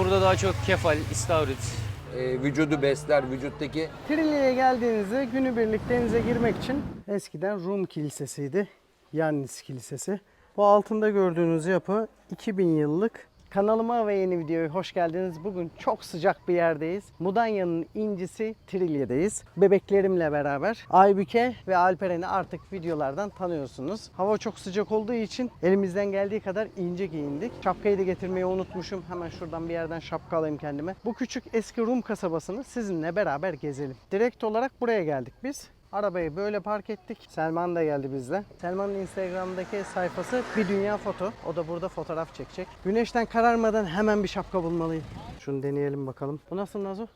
Burada daha çok kefal, istavrit, e, vücudu besler, vücuttaki Trilya'ya geldiğinizde günübirlik denize girmek için eskiden Rum Kilisesi'ydi. Yannis Kilisesi. Bu altında gördüğünüz yapı 2000 yıllık. Kanalıma ve yeni videoya hoş geldiniz. Bugün çok sıcak bir yerdeyiz. Mudanya'nın incisi Trilya'dayız. Bebeklerimle beraber Aybüke ve Alperen'i artık videolardan tanıyorsunuz. Hava çok sıcak olduğu için elimizden geldiği kadar ince giyindik. Şapkayı da getirmeyi unutmuşum. Hemen şuradan bir yerden şapka alayım kendime. Bu küçük eski Rum kasabasını sizinle beraber gezelim. Direkt olarak buraya geldik biz. Arabayı böyle park ettik. Selman da geldi bizle. Selman'ın Instagram'daki sayfası bir dünya foto. O da burada fotoğraf çekecek. Güneşten kararmadan hemen bir şapka bulmalıyım. Şunu deneyelim bakalım. Bu nasıl Nazo?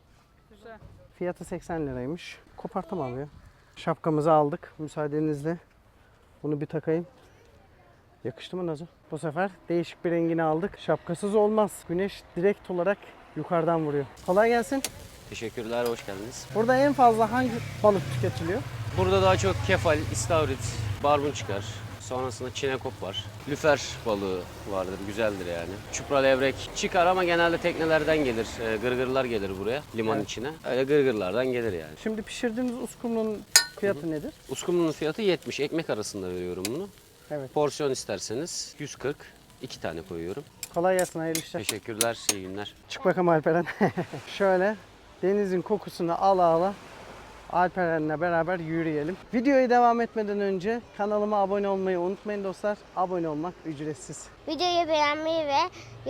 Güzel. Fiyatı 80 liraymış. Kopartamam ya. Şapkamızı aldık. Müsaadenizle bunu bir takayım. Yakıştı mı Nazo? Bu sefer değişik bir rengini aldık. Şapkasız olmaz. Güneş direkt olarak yukarıdan vuruyor. Kolay gelsin. Teşekkürler, hoş geldiniz. Burada en fazla hangi balık tüketiliyor? Burada daha çok kefal, istavrit, barbun çıkar. Sonrasında çinekop var. Lüfer balığı vardır, güzeldir yani. Çupra levrek çıkar ama genelde teknelerden gelir. Ee, Gırgırlar gelir buraya, liman Evet. içine. Öyle gırgırlardan gelir yani. Şimdi pişirdiğiniz uskumrunun fiyatı nedir? Uskumrunun fiyatı 70. Ekmek arasında veriyorum bunu. Evet. Porsiyon isterseniz 140. iki tane koyuyorum. Kolay gelsin hayırlı işler. Teşekkürler, iyi günler. Çık bakalım Alperen. Şöyle denizin kokusunu ala ala Alperen'le beraber yürüyelim. Videoya devam etmeden önce kanalıma abone olmayı unutmayın dostlar. Abone olmak ücretsiz. Videoyu beğenmeyi ve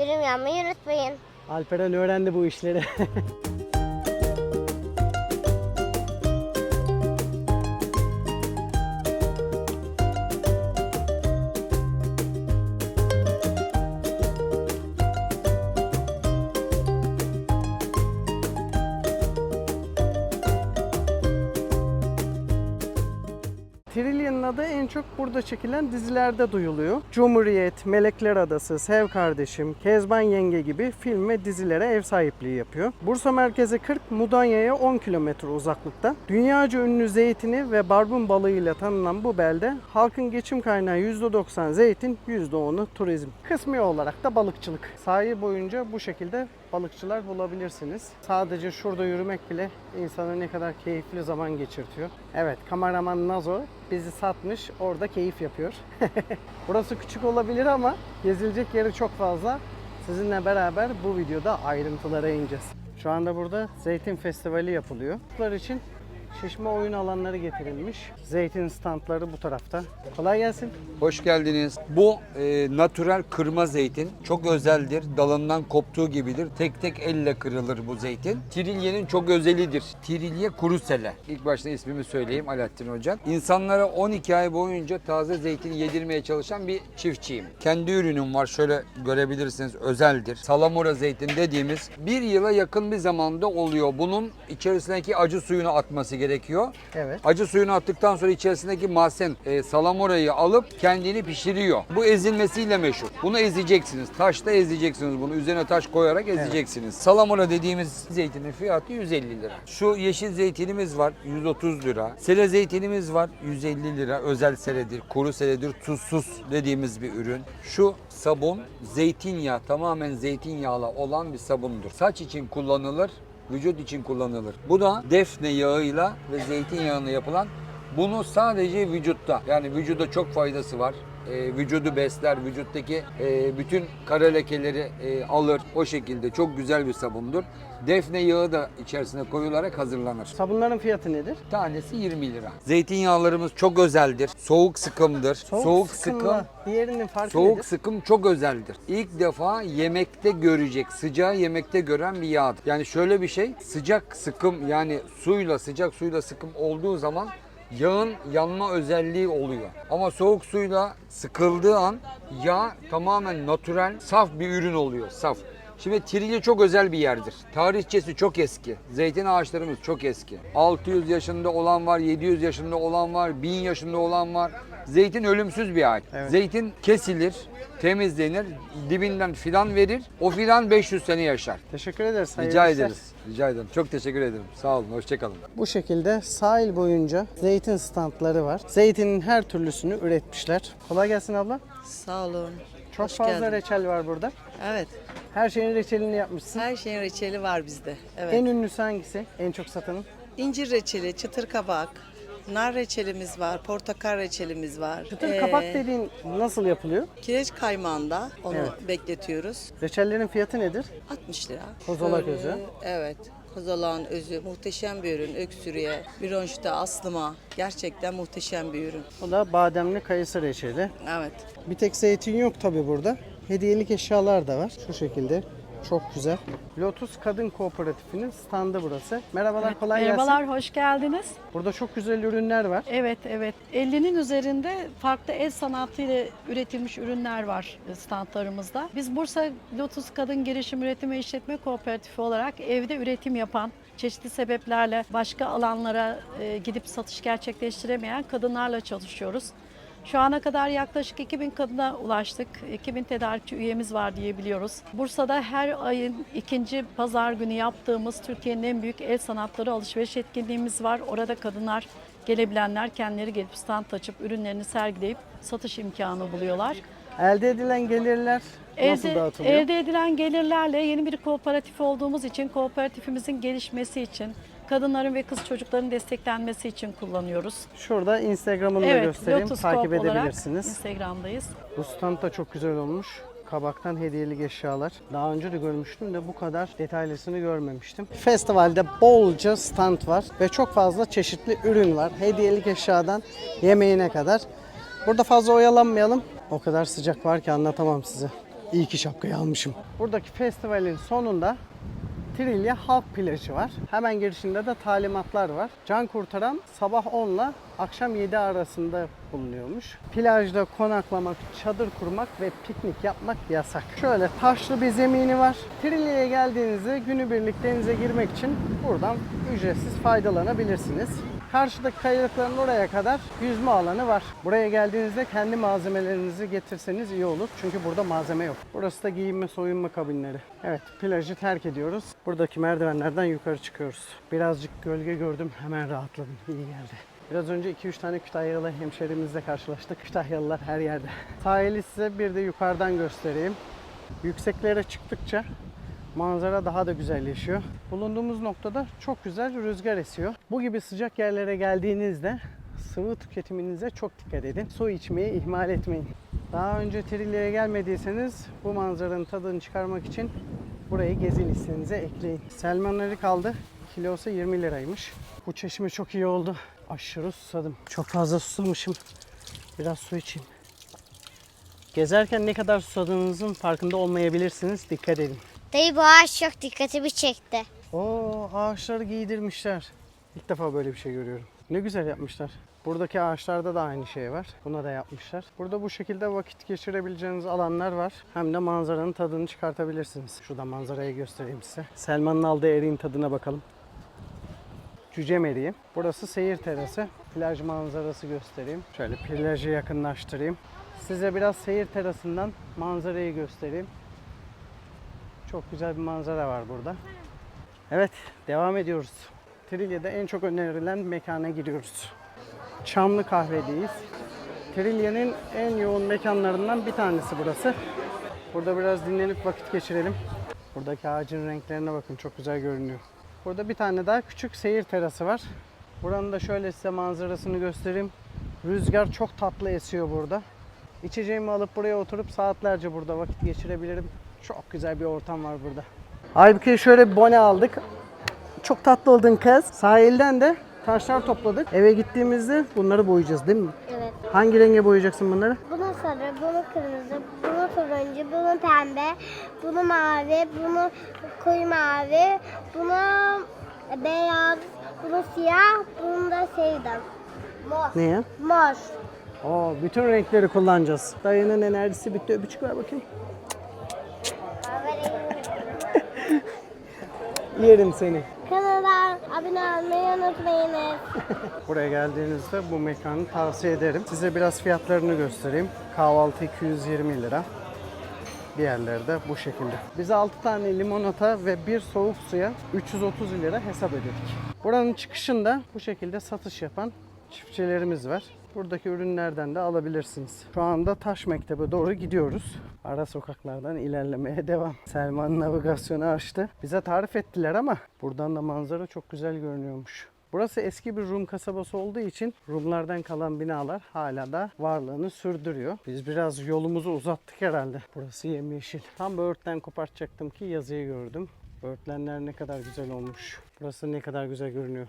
yorum yapmayı unutmayın. Alperen öğrendi bu işleri. burada çekilen dizilerde duyuluyor. Cumhuriyet, Melekler Adası, Sev Kardeşim, Kezban Yenge gibi film ve dizilere ev sahipliği yapıyor. Bursa merkezi 40, Mudanya'ya 10 kilometre uzaklıkta. Dünyaca ünlü zeytini ve barbun balığıyla tanınan bu belde halkın geçim kaynağı %90 zeytin, %10'u turizm. Kısmi olarak da balıkçılık. Sahil boyunca bu şekilde balıkçılar bulabilirsiniz. Sadece şurada yürümek bile insana ne kadar keyifli zaman geçirtiyor. Evet, kameraman Nazo bizi satmış, orada keyif yapıyor. Burası küçük olabilir ama gezilecek yeri çok fazla. Sizinle beraber bu videoda ayrıntılara ineceğiz. Şu anda burada zeytin festivali yapılıyor. Çocuklar için şişme oyun alanları getirilmiş. Zeytin standları bu tarafta. Kolay gelsin. Hoş geldiniz. Bu e, natürel kırma zeytin. Çok özeldir. Dalından koptuğu gibidir. Tek tek elle kırılır bu zeytin. Trilye'nin çok özelidir. Trilye kurusele. İlk başta ismimi söyleyeyim Alaaddin Hocam. İnsanlara 12 ay boyunca taze zeytin yedirmeye çalışan bir çiftçiyim. Kendi ürünüm var. Şöyle görebilirsiniz. Özeldir. Salamura zeytin dediğimiz bir yıla yakın bir zamanda oluyor. Bunun içerisindeki acı suyunu atması gerekiyor. Evet. Acı suyunu attıktan sonra içerisindeki mahzen e, salamurayı alıp kendini pişiriyor. Bu ezilmesiyle meşhur. Bunu ezeceksiniz. Taşta ezeceksiniz bunu. Üzerine taş koyarak ezeceksiniz. Salamura dediğimiz zeytinin fiyatı 150 lira. Şu yeşil zeytinimiz var 130 lira. Sele zeytinimiz var 150 lira. Özel seledir, kuru seledir, tuzsuz dediğimiz bir ürün. Şu sabun zeytinyağı tamamen zeytinyağlı olan bir sabundur. Saç için kullanılır vücut için kullanılır. Bu da defne yağıyla ve zeytinyağıyla yapılan bunu sadece vücutta yani vücuda çok faydası var. Ee, vücudu besler, vücuttaki e, bütün kara lekeleri e, alır. O şekilde çok güzel bir sabundur. Defne yağı da içerisine koyularak hazırlanır. Sabunların fiyatı nedir? Tanesi 20 lira. Zeytinyağlarımız çok özeldir. Soğuk sıkımdır. Soğuk, sıkım sıkımla diğerinin farkı Soğuk nedir? sıkım çok özeldir. İlk defa yemekte görecek, sıcağı yemekte gören bir yağdır. Yani şöyle bir şey, sıcak sıkım yani suyla, sıcak suyla sıkım olduğu zaman yağın yanma özelliği oluyor. Ama soğuk suyla sıkıldığı an yağ tamamen natürel, saf bir ürün oluyor, saf. Şimdi Trilye çok özel bir yerdir. Tarihçesi çok eski. Zeytin ağaçlarımız çok eski. 600 yaşında olan var, 700 yaşında olan var, 1000 yaşında olan var. Zeytin ölümsüz bir ağaç. Evet. Zeytin kesilir, temizlenir, dibinden fidan verir. O fidan 500 sene yaşar. Teşekkür ederiz. hayırlı Rica işler. ederiz. Rica ederim. Çok teşekkür ederim. Sağ olun. Hoşçakalın. Bu şekilde sahil boyunca zeytin standları var. Zeytinin her türlüsünü üretmişler. Kolay gelsin abla. Sağ olun. Çok Hoş fazla geldin. reçel var burada. Evet. Her şeyin reçelini yapmışsın. Her şeyin reçeli var bizde. Evet. En ünlüsü hangisi? En çok satanın? İncir reçeli, çıtır kabak, nar reçelimiz var, portakal reçelimiz var. Çıtır Ee, kabak dediğin nasıl yapılıyor? Kireç kaymağında onu Evet. bekletiyoruz. Reçellerin fiyatı nedir? 60 lira. Kozalak Böyle, özü. Evet. Kozalağın özü muhteşem bir ürün. Öksürüğe, bronşite, astıma gerçekten muhteşem bir ürün. O da bademli kayısı reçeli. Evet. Bir tek zeytin yok tabi burada. Hediyelik eşyalar da var. Şu şekilde. Çok güzel. Lotus Kadın Kooperatifi'nin standı burası. Merhabalar, kolay gelsin. Merhabalar, hoş geldiniz. Burada çok güzel ürünler var. Evet, evet. 50'nin üzerinde farklı el sanatı ile üretilmiş ürünler var standlarımızda. Biz Bursa Lotus Kadın Girişim Üretim ve İşletme Kooperatifi olarak evde üretim yapan, çeşitli sebeplerle başka alanlara e, gidip satış gerçekleştiremeyen kadınlarla çalışıyoruz. Şu ana kadar yaklaşık 2000 kadına ulaştık. 2000 tedarikçi üyemiz var diyebiliyoruz. Bursa'da her ayın ikinci pazar günü yaptığımız Türkiye'nin en büyük el sanatları alışveriş etkinliğimiz var. Orada kadınlar gelebilenler kendileri gelip stand açıp ürünlerini sergileyip satış imkanı buluyorlar. Elde edilen gelirler nasıl Elde, dağıtılıyor? elde edilen gelirlerle yeni bir kooperatif olduğumuz için kooperatifimizin gelişmesi için, kadınların ve kız çocukların desteklenmesi için kullanıyoruz. Şurada Instagram'ını da Evet, göstereyim. Lotus Takip olarak edebilirsiniz. Instagram'dayız. Bu stand da çok güzel olmuş. Kabaktan hediyelik eşyalar. Daha önce de görmüştüm de bu kadar detaylısını görmemiştim. Festivalde bolca stand var ve çok fazla çeşitli ürün var. Hediyelik eşyadan yemeğine kadar. Burada fazla oyalanmayalım. O kadar sıcak var ki anlatamam size. İyi ki şapkayı almışım. Buradaki festivalin sonunda Trilya Halk Plajı var. Hemen girişinde de talimatlar var. Can kurtaran sabah 10 ile akşam 7 arasında bulunuyormuş. Plajda konaklamak, çadır kurmak ve piknik yapmak yasak. Şöyle taşlı bir zemini var. Trilya'ya geldiğinizde günübirlik denize girmek için buradan ücretsiz faydalanabilirsiniz. Karşıdaki kayalıkların oraya kadar yüzme alanı var. Buraya geldiğinizde kendi malzemelerinizi getirseniz iyi olur. Çünkü burada malzeme yok. Burası da giyinme soyunma kabinleri. Evet plajı terk ediyoruz. Buradaki merdivenlerden yukarı çıkıyoruz. Birazcık gölge gördüm hemen rahatladım. İyi geldi. Biraz önce 2-3 tane Kütahyalı hemşerimizle karşılaştık. Kütahyalılar her yerde. Sahili size bir de yukarıdan göstereyim. Yükseklere çıktıkça manzara daha da güzelleşiyor. Bulunduğumuz noktada çok güzel rüzgar esiyor. Bu gibi sıcak yerlere geldiğinizde sıvı tüketiminize çok dikkat edin. Su içmeyi ihmal etmeyin. Daha önce Trilya'ya gelmediyseniz bu manzaranın tadını çıkarmak için burayı gezi listenize ekleyin. Selmanları kaldı. Kilosu 20 liraymış. Bu çeşme çok iyi oldu. Aşırı susadım. Çok fazla susamışım. Biraz su içeyim. Gezerken ne kadar susadığınızın farkında olmayabilirsiniz. Dikkat edin. Dayı bu ağaç çok dikkatimi çekti. Oo ağaçları giydirmişler. İlk defa böyle bir şey görüyorum. Ne güzel yapmışlar. Buradaki ağaçlarda da aynı şey var. Buna da yapmışlar. Burada bu şekilde vakit geçirebileceğiniz alanlar var. Hem de manzaranın tadını çıkartabilirsiniz. Şurada manzarayı göstereyim size. Selman'ın aldığı eriğin tadına bakalım. Cücem eriği. Burası seyir terası. Plaj manzarası göstereyim. Şöyle plajı yakınlaştırayım. Size biraz seyir terasından manzarayı göstereyim. Çok güzel bir manzara var burada. Evet, devam ediyoruz. Trilya'da en çok önerilen mekana giriyoruz. Çamlı Kahve'deyiz. Trilya'nın en yoğun mekanlarından bir tanesi burası. Burada biraz dinlenip vakit geçirelim. Buradaki ağacın renklerine bakın çok güzel görünüyor. Burada bir tane daha küçük seyir terası var. Buranın da şöyle size manzarasını göstereyim. Rüzgar çok tatlı esiyor burada. İçeceğimi alıp buraya oturup saatlerce burada vakit geçirebilirim. Çok güzel bir ortam var burada. Halbuki şöyle bir bone aldık. Çok tatlı oldun kız. Sahilden de taşlar topladık. Eve gittiğimizde bunları boyayacağız değil mi? Evet. Hangi renge boyayacaksın bunları? Bunu sarı, bunu kırmızı, bunu turuncu, bunu pembe, bunu mavi, bunu koyu mavi, bunu beyaz, bunu siyah, bunu da şeyden. Mor. Neye? Mor. Oo, bütün renkleri kullanacağız. Dayının enerjisi bitti. Öpücük ver bakayım. Yerim seni. Kanala abone olmayı unutmayınız. Buraya geldiğinizde bu mekanı tavsiye ederim. Size biraz fiyatlarını göstereyim. Kahvaltı 220 lira. Diğerleri de bu şekilde. Biz 6 tane limonata ve bir soğuk suya 330 lira hesap ödedik. Buranın çıkışında bu şekilde satış yapan çiftçilerimiz var. Buradaki ürünlerden de alabilirsiniz. Şu anda Taş Mektebe'e doğru gidiyoruz. Ara sokaklardan ilerlemeye devam. Selman navigasyonu açtı. Bize tarif ettiler ama buradan da manzara çok güzel görünüyormuş. Burası eski bir Rum kasabası olduğu için Rumlardan kalan binalar hala da varlığını sürdürüyor. Biz biraz yolumuzu uzattık herhalde. Burası yemyeşil. Tam böğürtlen kopartacaktım ki yazıyı gördüm. Böğürtlenler ne kadar güzel olmuş. Burası ne kadar güzel görünüyor.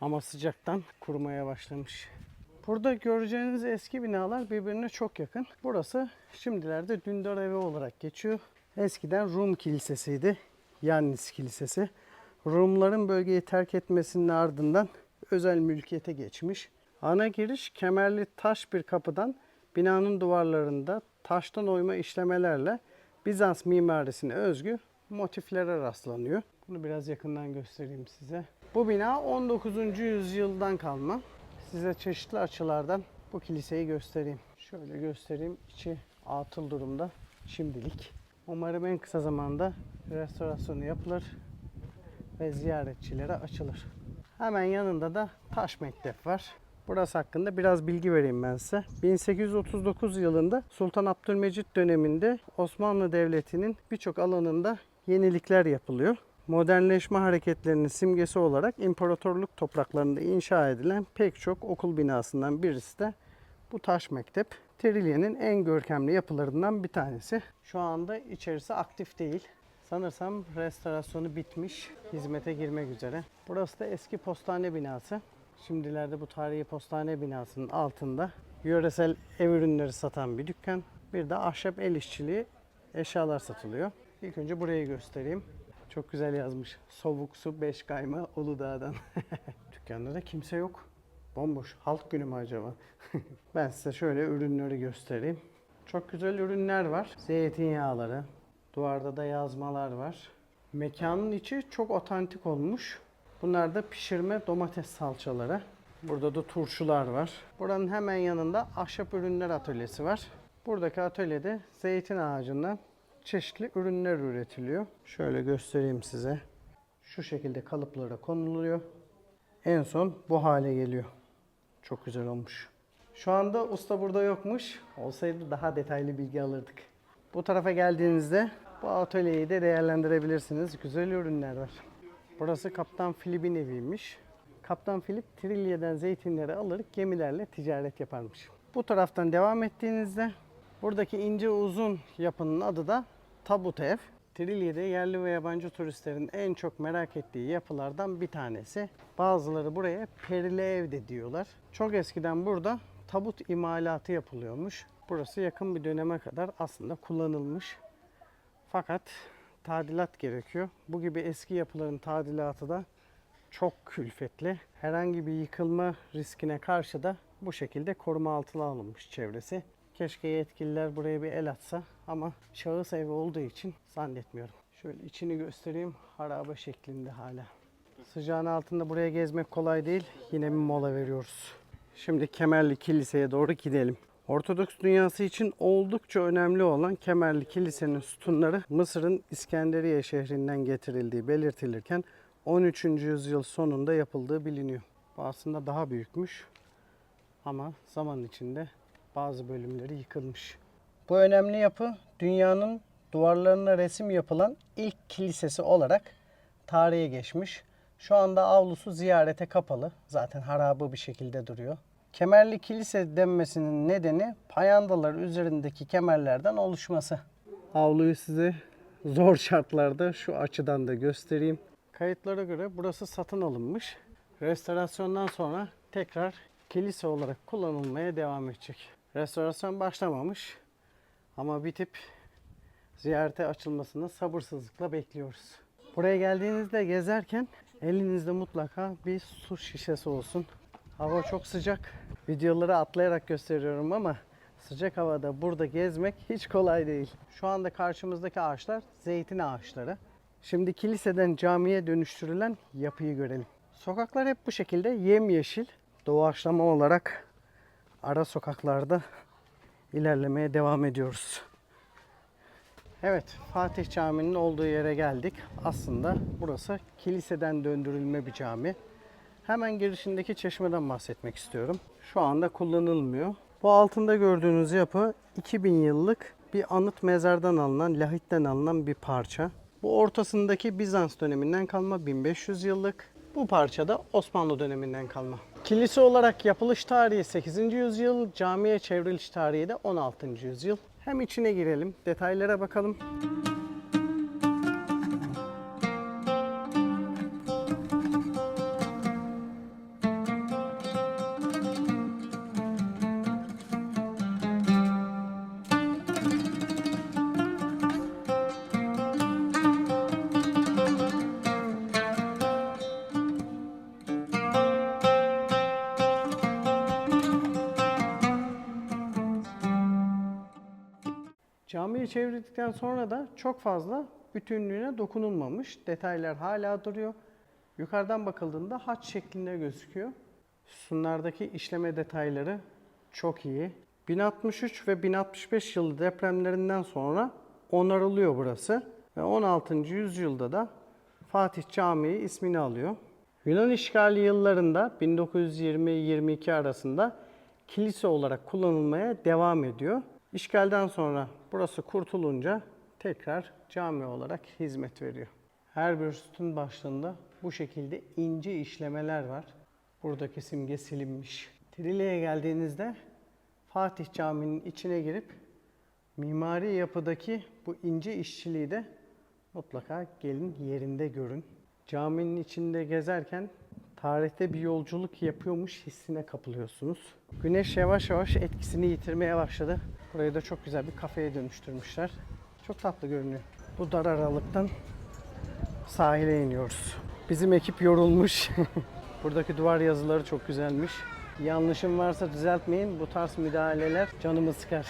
Ama sıcaktan kurumaya başlamış. Burada göreceğiniz eski binalar birbirine çok yakın. Burası şimdilerde Dündar Evi olarak geçiyor. Eskiden Rum Kilisesi'ydi. Yannis Kilisesi. Rumların bölgeyi terk etmesinin ardından özel mülkiyete geçmiş. Ana giriş kemerli taş bir kapıdan binanın duvarlarında taştan oyma işlemelerle Bizans mimarisine özgü motiflere rastlanıyor. Bunu biraz yakından göstereyim size. Bu bina 19. yüzyıldan kalma. Size çeşitli açılardan bu kiliseyi göstereyim. Şöyle göstereyim. İçi atıl durumda şimdilik. Umarım en kısa zamanda restorasyonu yapılır ve ziyaretçilere açılır. Hemen yanında da Taş Mektep var. Burası hakkında biraz bilgi vereyim ben size. 1839 yılında Sultan Abdülmecit döneminde Osmanlı Devleti'nin birçok alanında yenilikler yapılıyor. Modernleşme hareketlerinin simgesi olarak imparatorluk topraklarında inşa edilen pek çok okul binasından birisi de bu taş mektep. Trilye'nin en görkemli yapılarından bir tanesi. Şu anda içerisi aktif değil. Sanırsam restorasyonu bitmiş, hizmete girmek üzere. Burası da eski postane binası. Şimdilerde bu tarihi postane binasının altında yöresel ev ürünleri satan bir dükkan. Bir de ahşap el işçiliği eşyalar satılıyor. İlk önce burayı göstereyim. Çok güzel yazmış. Soğuk su 5 kayma Uludağ'dan. Dükkanda da kimse yok. Bomboş. Halk günü mü acaba? ben size şöyle ürünleri göstereyim. Çok güzel ürünler var. Zeytinyağları. Duvarda da yazmalar var. Mekanın içi çok otantik olmuş. Bunlar da pişirme domates salçaları. Burada da turşular var. Buranın hemen yanında ahşap ürünler atölyesi var. Buradaki atölyede zeytin ağacından çeşitli ürünler üretiliyor. Şöyle göstereyim size. Şu şekilde kalıplara konuluyor. En son bu hale geliyor. Çok güzel olmuş. Şu anda usta burada yokmuş. Olsaydı daha detaylı bilgi alırdık. Bu tarafa geldiğinizde bu atölyeyi de değerlendirebilirsiniz. Güzel ürünler var. Burası Kaptan Filip'in eviymiş. Kaptan Filip Trilya'dan zeytinleri alır gemilerle ticaret yaparmış. Bu taraftan devam ettiğinizde buradaki ince uzun yapının adı da Tabut Ev. Trilya'da yerli ve yabancı turistlerin en çok merak ettiği yapılardan bir tanesi. Bazıları buraya perili ev de diyorlar. Çok eskiden burada tabut imalatı yapılıyormuş. Burası yakın bir döneme kadar aslında kullanılmış. Fakat tadilat gerekiyor. Bu gibi eski yapıların tadilatı da çok külfetli. Herhangi bir yıkılma riskine karşı da bu şekilde koruma altına alınmış çevresi. Keşke yetkililer buraya bir el atsa ama şahıs evi olduğu için zannetmiyorum. Şöyle içini göstereyim. Harabe şeklinde hala. Sıcağın altında buraya gezmek kolay değil. Yine bir mola veriyoruz. Şimdi Kemerli Kilise'ye doğru gidelim. Ortodoks dünyası için oldukça önemli olan Kemerli Kilise'nin sütunları Mısır'ın İskenderiye şehrinden getirildiği belirtilirken 13. yüzyıl sonunda yapıldığı biliniyor. Bu aslında daha büyükmüş ama zaman içinde bazı bölümleri yıkılmış. Bu önemli yapı dünyanın duvarlarına resim yapılan ilk kilisesi olarak tarihe geçmiş. Şu anda avlusu ziyarete kapalı. Zaten harabe bir şekilde duruyor. Kemerli kilise denmesinin nedeni payandalar üzerindeki kemerlerden oluşması. Avluyu size zor şartlarda şu açıdan da göstereyim. Kayıtlara göre burası satın alınmış. Restorasyondan sonra tekrar kilise olarak kullanılmaya devam edecek. Restorasyon başlamamış ama bitip ziyarete açılmasını sabırsızlıkla bekliyoruz. Buraya geldiğinizde gezerken elinizde mutlaka bir su şişesi olsun. Hava çok sıcak. Videoları atlayarak gösteriyorum ama sıcak havada burada gezmek hiç kolay değil. Şu anda karşımızdaki ağaçlar zeytin ağaçları. Şimdi kiliseden camiye dönüştürülen yapıyı görelim. Sokaklar hep bu şekilde yemyeşil. Doğaçlama olarak ara sokaklarda ilerlemeye devam ediyoruz. Evet, Fatih Camii'nin olduğu yere geldik. Aslında burası kiliseden döndürülme bir cami. Hemen girişindeki çeşmeden bahsetmek istiyorum. Şu anda kullanılmıyor. Bu altında gördüğünüz yapı 2000 yıllık bir anıt mezardan alınan, lahitten alınan bir parça. Bu ortasındaki Bizans döneminden kalma 1500 yıllık. Bu parça da Osmanlı döneminden kalma. Kilise olarak yapılış tarihi 8. yüzyıl, camiye çevriliş tarihi de 16. yüzyıl. Hem içine girelim, detaylara bakalım. Camiyi çevirdikten sonra da çok fazla bütünlüğüne dokunulmamış. Detaylar hala duruyor. Yukarıdan bakıldığında haç şeklinde gözüküyor. Sütunlardaki işleme detayları çok iyi. 1063 ve 1065 yılı depremlerinden sonra onarılıyor burası. Ve 16. yüzyılda da Fatih Camii ismini alıyor. Yunan işgali yıllarında 1920-22 arasında kilise olarak kullanılmaya devam ediyor. İşgalden sonra burası kurtulunca tekrar cami olarak hizmet veriyor. Her bir sütun başlığında bu şekilde ince işlemeler var. Buradaki simge silinmiş. Trilya'ya geldiğinizde Fatih Camii'nin içine girip mimari yapıdaki bu ince işçiliği de mutlaka gelin yerinde görün. Caminin içinde gezerken tarihte bir yolculuk yapıyormuş hissine kapılıyorsunuz. Güneş yavaş yavaş etkisini yitirmeye başladı. Burayı da çok güzel bir kafeye dönüştürmüşler. Çok tatlı görünüyor. Bu dar aralıktan sahile iniyoruz. Bizim ekip yorulmuş. Buradaki duvar yazıları çok güzelmiş. Yanlışım varsa düzeltmeyin. Bu tarz müdahaleler canımı sıkar.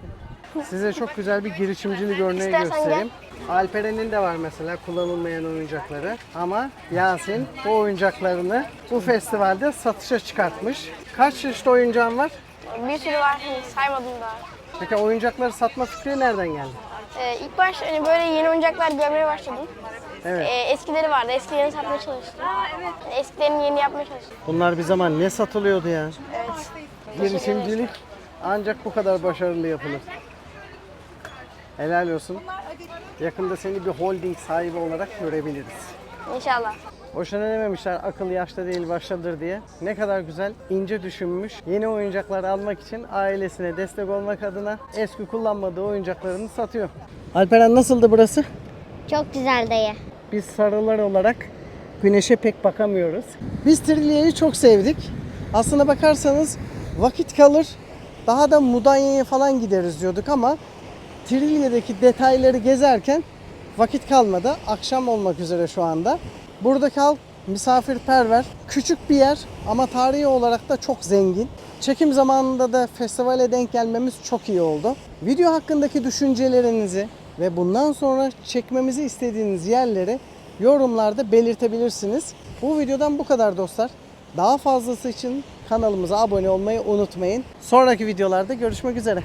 Size çok güzel bir girişimcilik örneği göstereyim. Alperen'in de var mesela kullanılmayan oyuncakları. Ama Yasin bu oyuncaklarını bu festivalde satışa çıkartmış. Kaç çeşit oyuncağın var? Bir sürü var saymadım daha. Peki oyuncakları satma fikri nereden geldi? Ee, ilk baş hani böyle yeni oyuncaklar görmeye başladım. Evet. Ee, eskileri vardı. Eskilerini satmaya çalıştım. evet. Eskilerini yeni yapmaya çalıştım. Bunlar bir zaman ne satılıyordu ya? Evet. Girişimcilik ancak bu kadar başarılı yapılır. Helal olsun. Yakında seni bir holding sahibi olarak görebiliriz. İnşallah. Boşuna dememişler akıl yaşta değil baştadır diye. Ne kadar güzel, ince düşünmüş. Yeni oyuncaklar almak için ailesine destek olmak adına eski kullanmadığı oyuncaklarını satıyor. Alperen nasıldı burası? Çok güzel dayı. Biz sarılar olarak güneşe pek bakamıyoruz. Biz Trilya'yı çok sevdik. Aslına bakarsanız vakit kalır. Daha da Mudanya'ya falan gideriz diyorduk ama Trilya'daki detayları gezerken vakit kalmadı. Akşam olmak üzere şu anda. Buradaki halk misafirperver. Küçük bir yer ama tarihi olarak da çok zengin. Çekim zamanında da festivale denk gelmemiz çok iyi oldu. Video hakkındaki düşüncelerinizi ve bundan sonra çekmemizi istediğiniz yerleri yorumlarda belirtebilirsiniz. Bu videodan bu kadar dostlar. Daha fazlası için kanalımıza abone olmayı unutmayın. Sonraki videolarda görüşmek üzere.